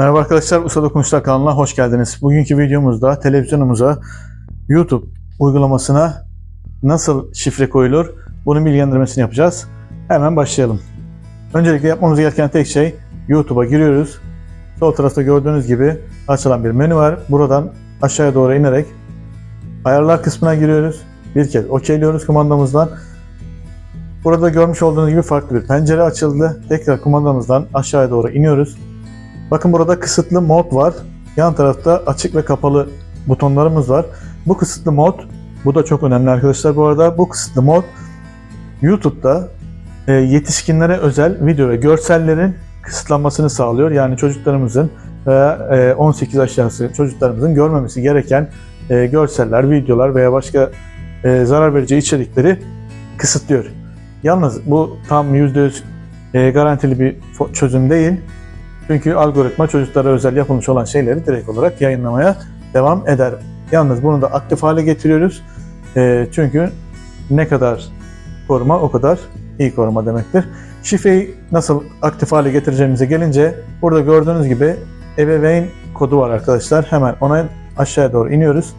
Merhaba arkadaşlar, Usta Dokunuşlar kanalına hoş geldiniz. Bugünkü videomuzda televizyonumuza YouTube uygulamasına nasıl şifre koyulur bunun bilgilendirmesini yapacağız. Hemen başlayalım. Öncelikle yapmamız gereken tek şey YouTube'a giriyoruz. Sol tarafta gördüğünüz gibi açılan bir menü var. Buradan aşağıya doğru inerek ayarlar kısmına giriyoruz. Bir kez okeyliyoruz kumandamızdan. Burada görmüş olduğunuz gibi farklı bir pencere açıldı. Tekrar kumandamızdan aşağıya doğru iniyoruz. Bakın burada kısıtlı mod var. Yan tarafta açık ve kapalı butonlarımız var. Bu kısıtlı mod, bu da çok önemli arkadaşlar bu arada. Bu kısıtlı mod YouTube'da e, yetişkinlere özel video ve görsellerin kısıtlanmasını sağlıyor. Yani çocuklarımızın veya e, 18 aşağısı çocuklarımızın görmemesi gereken e, görseller, videolar veya başka e, zarar verici içerikleri kısıtlıyor. Yalnız bu tam %100 e, garantili bir çözüm değil. Çünkü algoritma çocuklara özel yapılmış olan şeyleri direkt olarak yayınlamaya devam eder. Yalnız bunu da aktif hale getiriyoruz. Ee, çünkü ne kadar koruma o kadar iyi koruma demektir. Şifreyi nasıl aktif hale getireceğimize gelince burada gördüğünüz gibi ebeveyn kodu var arkadaşlar. Hemen ona aşağıya doğru iniyoruz.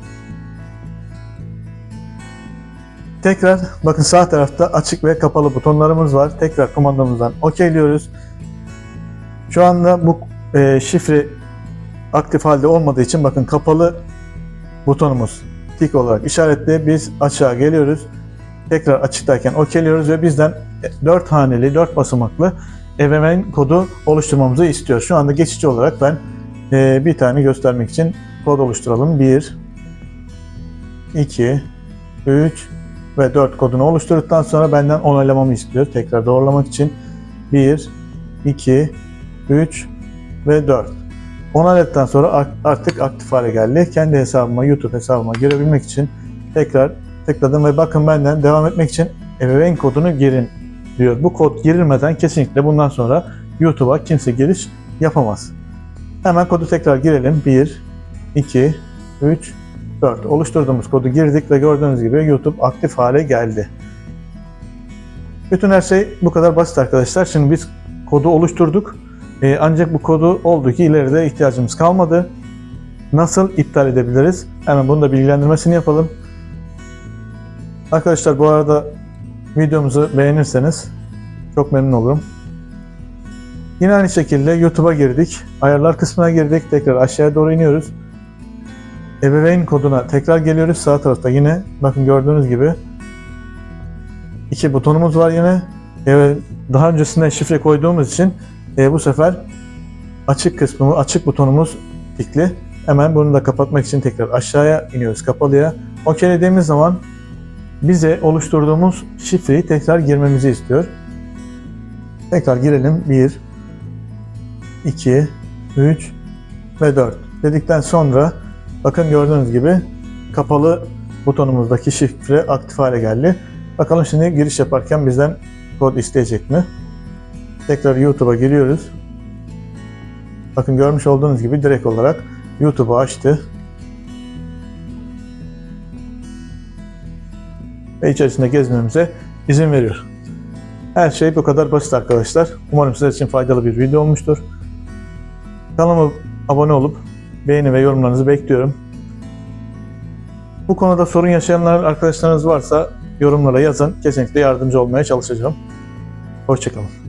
Tekrar bakın sağ tarafta açık ve kapalı butonlarımız var. Tekrar kumandamızdan okeyliyoruz. Şu anda bu e, şifre aktif halde olmadığı için bakın kapalı butonumuz tik olarak işaretli. Biz aşağı geliyoruz. Tekrar açıktayken okeyliyoruz ve bizden 4 haneli, 4 basamaklı ebeveyn kodu oluşturmamızı istiyor. Şu anda geçici olarak ben e, bir tane göstermek için kod oluşturalım. 1 2 3 ve 4 kodunu oluşturduktan sonra benden onaylamamı istiyor. Tekrar doğrulamak için 1 2 3 ve 4. Onayladıktan sonra art- artık aktif hale geldi. Kendi hesabıma, YouTube hesabıma girebilmek için tekrar tıkladım ve bakın benden devam etmek için ebeveyn kodunu girin diyor. Bu kod girilmeden kesinlikle bundan sonra YouTube'a kimse giriş yapamaz. Hemen kodu tekrar girelim. 1, 2, 3, 4. Oluşturduğumuz kodu girdik ve gördüğünüz gibi YouTube aktif hale geldi. Bütün her şey bu kadar basit arkadaşlar. Şimdi biz kodu oluşturduk. Ee, ancak bu kodu oldu ki ileride ihtiyacımız kalmadı. Nasıl iptal edebiliriz? Hemen bunu da bilgilendirmesini yapalım. Arkadaşlar bu arada videomuzu beğenirseniz çok memnun olurum. Yine aynı şekilde YouTube'a girdik. Ayarlar kısmına girdik. Tekrar aşağıya doğru iniyoruz. Ebeveyn koduna tekrar geliyoruz. Sağ tarafta yine bakın gördüğünüz gibi iki butonumuz var yine. Evet, daha öncesinde şifre koyduğumuz için e, bu sefer açık kısmı, açık butonumuz tikli. Hemen bunu da kapatmak için tekrar aşağıya iniyoruz kapalıya. Okeylediğimiz zaman bize oluşturduğumuz şifreyi tekrar girmemizi istiyor. Tekrar girelim. 1, 2, 3 ve 4 dedikten sonra bakın gördüğünüz gibi kapalı butonumuzdaki şifre aktif hale geldi. Bakalım şimdi giriş yaparken bizden kod isteyecek mi? Tekrar YouTube'a giriyoruz. Bakın görmüş olduğunuz gibi direkt olarak YouTube'u açtı. Ve içerisinde gezmemize izin veriyor. Her şey bu kadar basit arkadaşlar. Umarım sizler için faydalı bir video olmuştur. Kanalıma abone olup beğeni ve yorumlarınızı bekliyorum. Bu konuda sorun yaşayanlar arkadaşlarınız varsa yorumlara yazın. Kesinlikle yardımcı olmaya çalışacağım. Hoşçakalın.